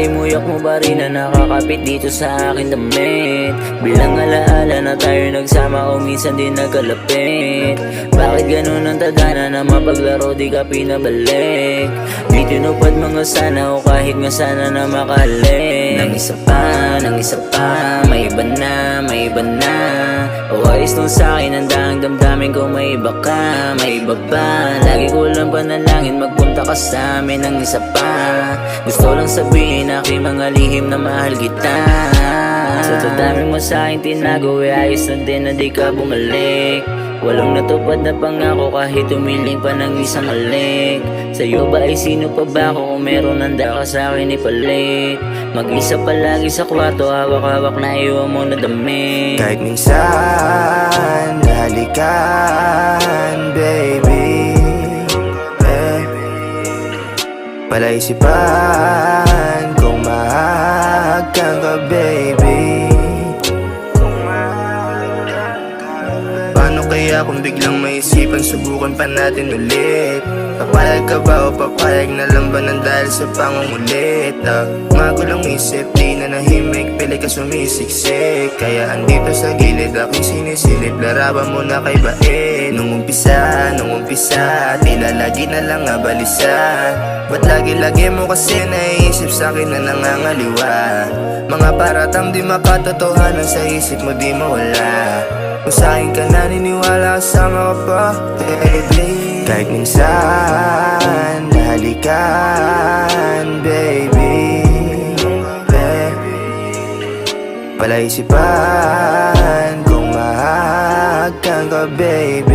Amoy mo ba rin na nakakapit dito sa akin damit? Bilang alaala na tayo nagsama o minsan din nagkalapit Bakit ganun ang tadhana na mapaglaro di ka pinabalik? Di tinupad mga sana o kahit nga sana na makahalik Nang isa pa, nang isa pa May iba na, may iba na. O ayos nung sa'kin ang daang damdamin ko may iba ka May iba pa. Lagi ko lang panalangin magpunta ka sa amin ng isa pa. Gusto lang sabihin aking mga lihim na mahal kita. Sa dadami mo sa'kin tinago eh ayos na din na di ka bumalik. Walang natupad na pangako kahit umiling pa ng isang halik. Sa'yo ba ay sino pa ba ako kung meron handa ka sa akin ipalit? Mag-isa palagi sa kwarto hawak-hawak na iwan mo na damit. Kahit minsan Halikan, baby Palaisipan. Kung mahagkan ka, baby. Paano kaya kung biglang maisipan? Subukan pa natin ulit. Papayag ka ba o papayag na lang ba ng dahil sa pangungulit? Ah, Magulong isip, di na nahimik Pili ka sumisiksik. Kaya andito sa gilid aking sinisilip Larawan mo na kay bait Nung umpisa, nung umpisa lagi na lang nga balisa Ba't lagi-lagi mo kasi naisip sa akin na nangangaliwa Mga paratang di makatotohanan sa isip mo di mawala. Kung sa akin ka naniniwala kasama ka pa baby. Kahit minsan halikan baby. Palaisipan kung mahagkan ka baby